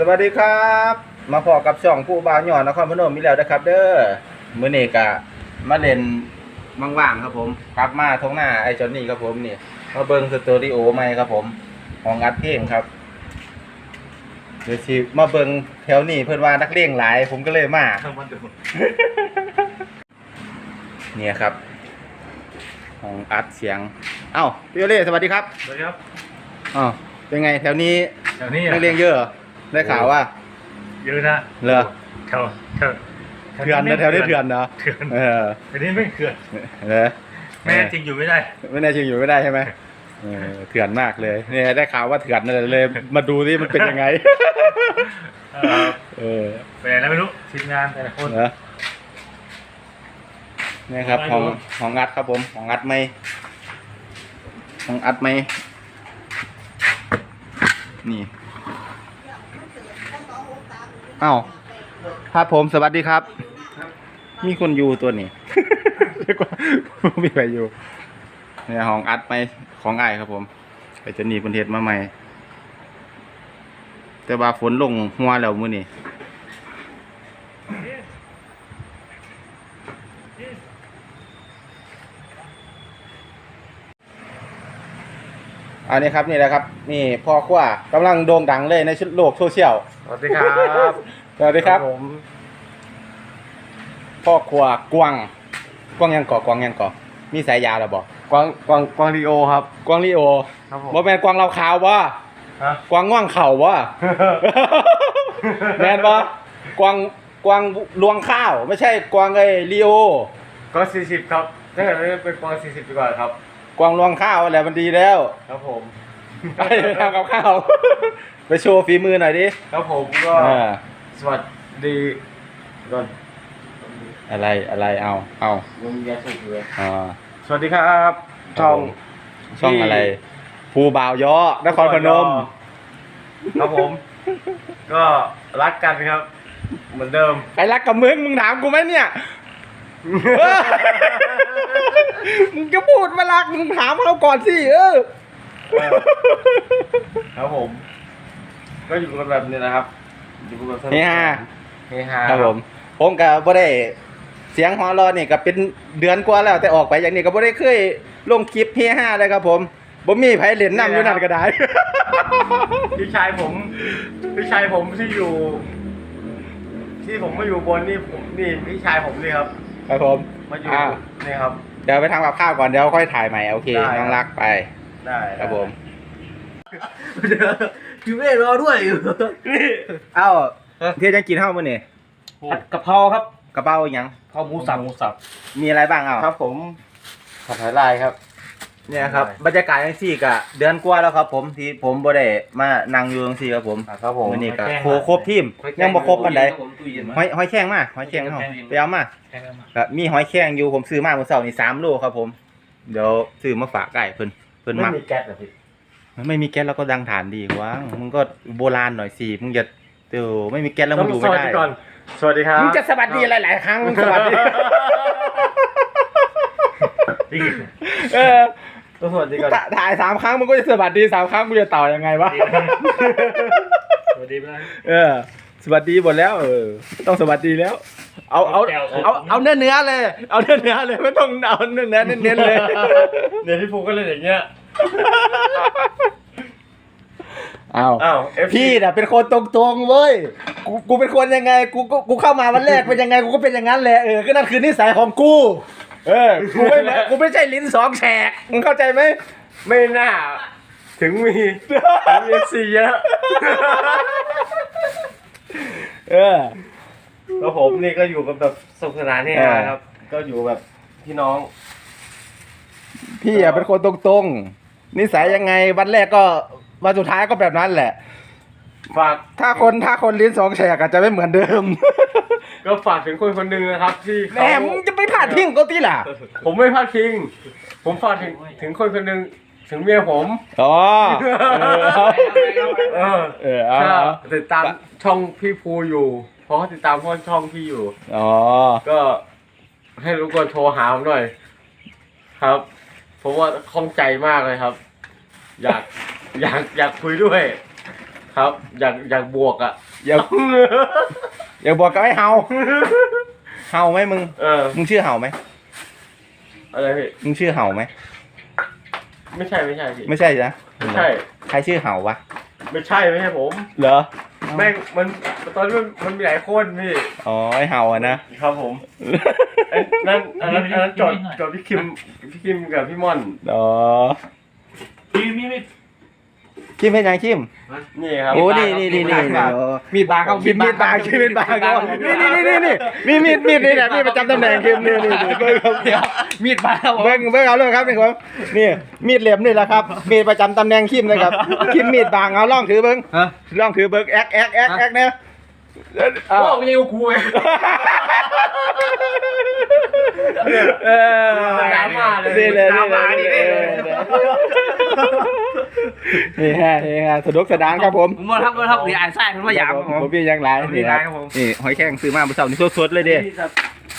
สวัสดีครับ มาพอกับช่องผู้บาวหย่อนนครพนมมีแล้วนะครับ เด้อมื้อนี้กะมาเล่นว่างๆครับผมกลับมาทงหน้าไอ้จอนนี่ครับผมนี่มาเบิ่งสตูดิโอใหม่ครับผมของอัดเพลงครับเดี๋ยวสิมาเบิ่งแถวนี้เพิ่นว่านักเลงหลาย ผมก็เลยมา ทั้งวันเดียวเนี่ยครับ ของอัดเสียง เอ้าพี่โอเล่สวัสดีครับสวัสดีครับอ้าวเป็นไงแถวนี้แถวนี้นักเรียนเยอะเหรอ ได้ข่าวว่า เยอะนะเหรอแถวแถวเถื่อนนะแถวนี้เถื่อนเนาะเถื่อนเออแถวนี้ไม่เถื่อนเออแม่จริงอยู่ไม่ได้ ไม่แน่จริงอยู่ไม่ได้ใช่ไหมเออเถื่อนมากเลยเนี่ยได้ข่าวว่าเถื่อนนั่นเลย มาดูที่มันเป็นยังไงเอ่อเออไปไหนแล้วไม่รู้ทีมงานแต่ละคนเนอะนี่ครับไม่ของรู้ของอัดครับผมของอัดไม่ของอัดไม่นี่เอ้าครับผมสวัสดีครับ มีคนอยู่ตัวนี้ เรียกว่ามีใครอยู่เนี่ยของอัดไม่ของไอ้ครับผมไปจะหนีประเทศมาใหม่ แต่ว่าฝนลงหัวแล้วมื้อนี้ อันนี้ครับนี่แหละครับนี่พ่อขั้วกำลังโด่งดังเลยในชุดโลกโซเชียลสวัสดีครับสวัสดีครับผมพ่อครัวกวางกวางยังก่อกวางยังก่อมีสายยาแล้วบอกกวางกวางกวางลีโอครับกวางลีโอครับผมบ่แม่นกวางเราขาวบ่ฮะกวางง่วงเข่าบ่แม่นบ่กวางกวางลวงข้าว ไม่ใช่กวางไอ้ลีโอก็สี่สิบครับถ้าเกิดไม่เป็นกวางสี่สิบดีกว่าครับ กวางลวงข้าวแหละมันดีแล้ว ครับผม ไปทำกับข้าว ไปโชว์ฝีมือหน่อยดิครับผมก็อ่าสวัสดีก่อนอะไรอะไรเอาเอายังมียาสูบอยู่เลยอ่า สวัสดีครับช่องช่องอะไรภูบ่าวย้อนครพนม ครับผม ก็รักกันครับ เหมือนเดิมไปรักกับมึงมึงถามกูไหมเนี่ย มึงจะพูดมารักมึงถามเขาก่อนสิเออครับผม ก็อยู่กันแบบนี้นะครับ อยู่กันแบบสนุกเฮฮาเฮฮาครับผม ผมก็บ่ได้ เสียงฮอลอนี่ก็เป็นเดือนกว่าแล้ว แต่ออกไปอย่างนี้ก็บ่ได้เคยลงคลิปเฮฮาเลยครับ ผมบ่มีไผเล่นน้ำอยู่นั่นก็ได้ พี่ชายผม พี่ชายผมที่อยู่ ที่ผมมาอยู่บนนี่ผมนี่พี่ชายผมนี่ครับ ครับผมมาอยู่อ่านี่ครับ เดี๋ยวไปทำกับข้าวก่อนเดี๋ยวค่อยถ่ายใหม่โอเคได้ครับ น้องรักไปได้ครับผมเดี๋ยวพี่เมฆรอด้วยอยู่นี่เอ้าเที่ยงกินข้าวมื้อนี่ผัดกะเพราครับกระเป๋าอีหยังข้าวหมูสับหมูสับมีอะไรบ้างเอ้าครับผมผัดไทยลายครับ เนี่ยครับได้บรรยากาศจังซี่ก็เดือนกว่าแล้วครับ ผมที่ผมบ่ได้มานั่งอยู่จังซี่ครับผมครับผมมื้อนี้ก็โคครบทีมยังบ่ครบปานใดหอยหอยแข้งมาหอยแข้งเฮาไปเอามาก็มีหอยแข้งอยู่ผมซื้อมาเมื่อเช้านี่3โลครับผม เดี๋ยวซื้อมาฝากไก่เพิ่นเพิ่นไม่มักมีแก๊สเหรอพี่ไม่มีแก๊สแล้วก็ดังฐานดีกว่ามึงก็โบราณหน่อยสิมึงจะเดี๋ยวไม่มีแก๊สแล้วมึงอยู่ไม่ได้ก่อนสวัสดีครับมึงจะสวัสดีหลายๆครั้งมึงสวัสดีดีเออ ต้องสวัสดีก่อน ถ่าถ่ายสามครั้งมึงก็จะสวัสดีสามครั้งมึงจะต่อยังไงวะ สวัสดีนะเออ สวัสดีหมดแล้ว เออ ต้องสวัสดีแล้ว เอาเอาแก้วครับเอาเอาเนื้อเนื้อเลย เอาเนื้อเนื้อเลยไม่ต้องเอาเนื้อเนื้อเน้นๆเลยเนี่ยพี่ภูก็เลยอย่างเงี้ย เอา อ้าว FC พี่น่ะเป็นคนตรงๆเว้ย กูกูเป็นคนยังไง กูกูกูเข้ามาวันแรกเป็นยังไง กูก็เป็นอย่างนั้นแหละ เออ ก็นั่นคือนิสัยของกู เออกูไม่เหมือนกูไม่ใช่ลิ้นสองแฉกมึงเข้าใจไหมไม่น่า ถึงมีถึงมีซีเยอะเออแล้วผมนี่ก็อยู่กับแบบสนุกสนานนี่เออครับ ก็อยู่แบบพี่น้อง พี่อะเป็นคนตรงๆนิสัยยังไงวันแรกก็วันสุดท้ายก็แบบนั้นแหละ ฝากถ้าคนถ้าคนลิ้นสองแฉกอาจจะไม่เหมือนเดิม ก็ฝากถึงคนคนหนึ่งนะครับ ที่แหเขามมึงจะไปพลาดทิ้งก็ที่ล่ะผมไม่พลาดพิง ผมฝากถึงถึงคนคนหนึ่งถึงเมียผม อ๋อเออเออเอาถ้าเอาติดตามช่องพี่ภูอยู่ เพราะเขาติดตามพ่อช่องพี่อยู่ อ๋อก็ให้รู้ก่อนโทรหาผมหน่อย ครับเพราะว่าคล่องใจมากเลยครับ อยากอยากอยากคุยด้วยคครับ อยากอยากบวกอะ อย่า อย่าบอกกับไอ้เฮาเฮาไหมมึง เออ มึงชื่อเฮาไหมอะไรพี่มึงชื่อเฮาไหมไม่ใช่ไม่ใช่พี่ไม่ใช่นะไม่ใช่ ใครชื่อเฮาวะไม่ใช่ไม่ใช่ผม เหรอแม่งมันตอนนี้มันมันมีหลายคนพี่อ๋อไอ้เฮาอะนะครับผมไอ้นั่นอันนั้นอันนั้นจดจดพี่คิมพี่คิมกับพี่ม่อนอ๋อมีมีมี คิมเป็นยังคิม นี่ครับโอ้นี่นี่นี่นี่มีดบางครับคิมมีดบางคิมมีดบางก็นี่นี่นี่นี่นี่มีดมีดนี่แหละมีดประจำตำแหน่งคิมนี่นี่นี่เบิ้งครับเดี๋ยวมีดบางครับผมเบิ้งเบิ้งเอาเลยครับนี่ครับนี่มีดเหลี่ยมนี่แหละครับ มีดประจำตำแหน่งคิมนะครับคิมมีดบางเอาล่องถือเบิ้งฮะล่องถือเบิ้งแอ๊กแอ๊กแอ๊กแอ๊กเนี่ยโอ้ไม่ใช่กูกูไง เออดราม่าเลยนี่เลยดราม่านี่ นี่เลยนี่ฮะนี่ฮะสนุกสนานครับผมผมมาครับมาครับเดี๋ยวอ่านไส้คุณว่าหยามผมผมผมพี่ยังไรผมนี่พี่คยัรับงครับผม นี่หอยแครงซื้อมาเมื่อเช้านี่สดๆเลยด้พี่จะ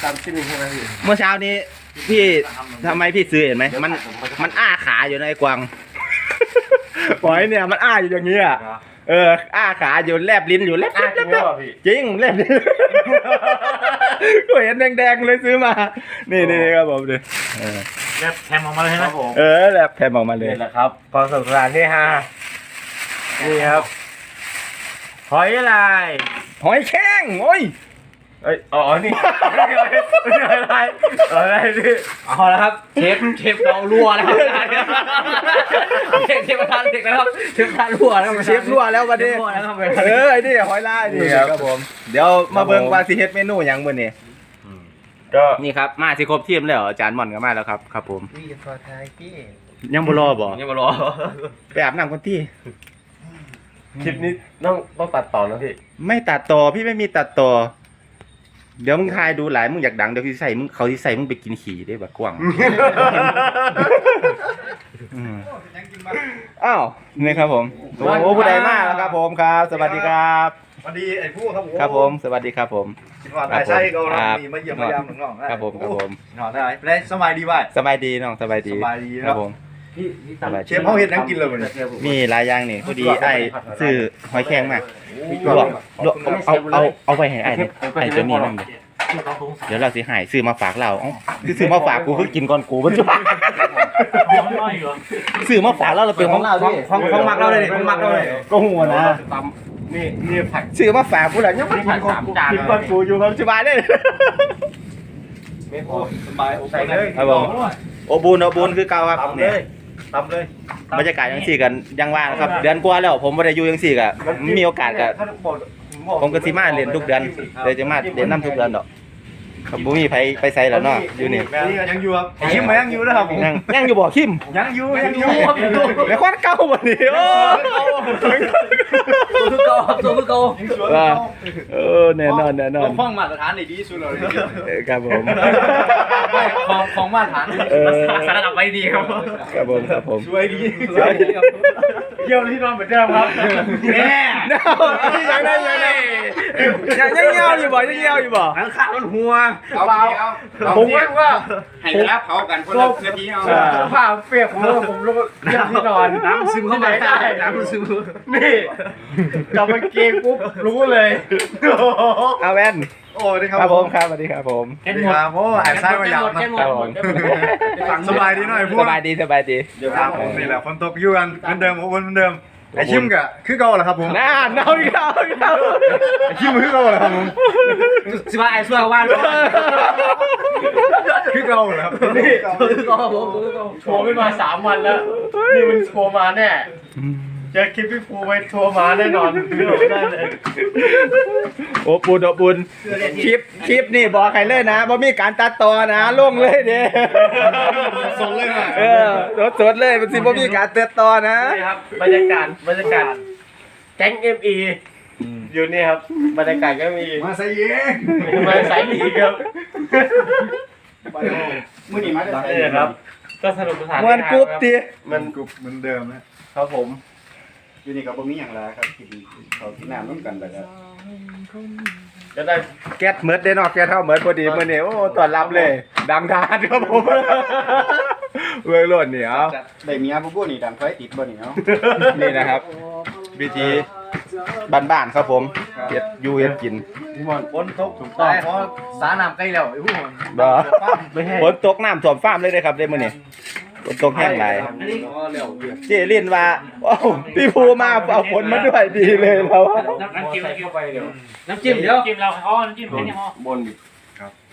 ตามชิ้นหนึ่งใช่ไหมพี่เมื่อเช้านี้พี่ทำไมพี่ซื้อเห็นไหมมันมันอ้าขาอยู่ในกวางหอยเนี่ยมันอ้าอยู่อย่างนี้อะ เออ อ้าขาอยู่แลบลิ้นอยู่แลบอะลิ้นจริงแลหรืบอเปล่าพี่ จริงแลบลิ้นก็เห็นแดงๆเลยซื้อมา นี่นี่ครับผมดิเออแล้วแทมออกมาเลยคใช่ไหมรับผมเออแลบแทมออกมาเลย นี่แหละครับความสนุกสนานที่ฮานี่ครับหอยลายหอยแข้งโอ้ย เอ้ยอ๋อนี่อะไรอะไรนี่เอาละครับเชฟเชฟเรารั่วแล้วครับ เชฟเชฟประธานเด็กแล้วครับเชฟประธานรั่วแล้วเชฟรั่วแล้ววันเชนี้ฟรั่วแล้วครับเออไอ้นี่หอยลายนี่ครับผม เดี๋ยวมาเบิ่งว่าสิเฮ็ดเมนูหยังมื้อนี้ก็นี่ครับมาสิครบทีมแล้วอาจารย์หม่อนก็มาแล้วครับครับ ผมนี่ฟอร์ไทยพี่ยังบ่รอบ่ยังมารอไปอาบน้ำคนที่คลิปนี้ต้องต้องตัดต่อนะพี่ไม่ตัดต่อพี่ไม่มีตัดต่อเดี๋ยวมึงทายดูหลายมึงอยากดังเดี๋ยวพี่ใส่มึงเขาที่ใส่มึงไปกินขี่ได้แบบกว้าง อืมอ้าวนี่ครับผมโอ้โหผู้ใดมากแล้วครับผมครับ สวัสดีครับ สวัสดีไอ้ผู้ครับผมครับผม สวัสดีครับผมคิดว่าได้ใช่ก็ครัเราบมีมาเยี่ยมมายามน้องๆนะครับผมครับผมนอนได้ได้สบายดีว่ะสบายดีน้องสบายดีสบายดีคครัรับบผมพี่พี่สบายเชดีฟเขาเห็นน้ำกินเลยวันนี้มีหลายอย่างนี่พอดีไอ้ซื้อหอยแครงมาลวกลวกเอาเอาเอาไปให้ไอ้เนี่ยไอ้เจ้านี่นั่นเลยพี่ต้องสงสัย เดี๋ยวเราสิหายซื้อมาฝากเราเอ้าคือซื้อมาฝากกูคือกินก่อนกูมันจะน้อยน้อยอยู่ซื้อมาฝากเราเราเป็นของเราดิของของมักเราเลยของมักเราเลยก็หัวนะตำนี่นี่ผักซื้อมาฝากกูแหละยังไม่กินก่อนสามจานกินก่อนกูอยู่ครับสบายเลยไม่พอสบายโอเคใส่เลยครับผมโอบูนโอบูนคือเก่าครับตำเลเนี่ยยตำเลยบรรยากาศยังสี่กันยังว่างนะครับ เดือนกว่าแล้วผมไม่ได้อยู่ยังสี่กันมีโอกาสกับผมก็สิมาเรียนทุกเดือนเดี๋ยวจะมาเรียนน้ำทุกเดือนดอก ครับบุมีไปไปใส่แล้วเนาะอยู่นี่นี่ก็ยังอยู่ครับชิมมายังอยู่นะครับผมยังยังอยู่บ่คิมยังอยู่ยังอยู่ครับไม่ควานเก่าบ่นี่โอ้ตัวคือเก่าตัวคือเก่าว่าเออแน่นอนแน่นอนห้องมาตรฐานดีสุดเลยเออครับผมของของมาตรฐานเออสารดับไว้ดีครับครับผมครับผมช่วยดีเยี่ยมที่นอนเหมือนเดิมครับแน่ยังได้ยังได้ยังยังเงี้ยวอยู่บ่ยังเงี้ยวอยู่บ่ข้างข้างมันหัวเอาเปล่าผมว่าว่าให้รับเผากันคนละนาทีเอาผ้าเปียกผมว่าผมรู้ว่าเยี่ยมที่นอนน้ำซึมเข้าไปได้น้ำซึมนี่กลับมาเกงปุ๊บรู้เลยเอาแว่นโอ้ดีคครัรับบผมครับสวัสดีครับผมแกนดีหมดครับโอ้แอบใช้มาอย่างแกนหมดครับผมสบายดีหน่อยพวกสบายดีสบายดี เดี๋ยวครับผมนี่แหละฝนตกอยู่กันเหมือนเดิมเหมือนเดิม ไอชิมกะคือเก่าเหรอครับผมน่าเน่าอีกแล้วอีกแล้วไอชิมคือเก่าเหรอครับผมสิว่าไอ้ช่วยว่าด้วยคือเก่าเหรอครับนี่คือเก่าผมคือเก่าโทรไม่มาสามวันแล้วนี่มันโทรมาแน่ เจอคลิปพี่ภูไปโทรมาแน่นอนเรื่องได้เลยโอ้ปุนโอ้ปุนคลิปคลิปนี่บอกใครเลยนะว่ามีการตัดต่อนะลงเลยเด้ส่งเลยมาเออสดสดๆเลยมันสิบ่มีการตัดต่อนะนี่ครับบรรยากาศบรรยากาศแก๊งเอ็มอีอยู่นี่ครับบรรยากาศก็มีมาใส่เองมาสายอีกครับมือหนีมาได้นี่ครับก็สนุกสนานมวนกรุ๊ปติมันกรุบเหมือนเดิมนะครับผม อยู่นี่กับบะหมี่อย่างไรครับกินเขาที่น้ำร่วมกันแล้วก็ก็ได้แก๊สเมิดได้เนาะแก๊สเท่าเมิดพอดีมื้อนี้โอ้ต้อนรับเลย ดังทานครับผมเบื้องล้นนี่เอาได้เมียผู้พูดนี่ดังไฟติดบ่นี่เนาะนี่นะครับวิธีบ้านๆครับผมเฮ็ดอยู่เฮ็ดกินพี่มอนฝนตกถูกต้องเพราะสาน้ำใกล้แล้วไอ้ผู้มอนบ่ไม่ให้ฝนตกน้ำท่วมฟาร์มเลยเด้อครับเด้มื้อนี้ ฝนตกแห้งหลายอันนี้ก็เร็วเรียกเจลินว่าว้าวพี่ภูมาเอาฝนมาด้วยดีเลยเราน้ำน้ำจิ้มเข้าไปเร็วน้ำจิ้มเดี๋ยวจิ้มเราเขาน้ำจิ้มแค่นี้พอบนดิ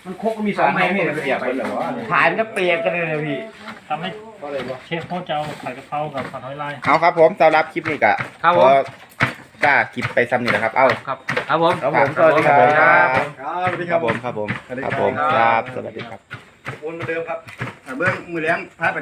มันคกมีสองไม้พี่เปียกไปแล้ววะถ่ายมันก็เปียกกันเลยนะพี่ทำให้เชฟโคตรจะเอาไข่กะเพรากับผัดหอยลาย เอาครับผมสำหรับคลิปนี้ก็ครับผมขอกล้าคลิปไปซ้ำนี่นะครับ เอาครับครับผมครับผมสวัสดีครับครับสวัสดีคครัรับบผมครับผมสวัสดีคครัรับบผมครับสวัสดีครับ วนเหมือนเดิมครับเบิ้งมือเลี้ยงพาไป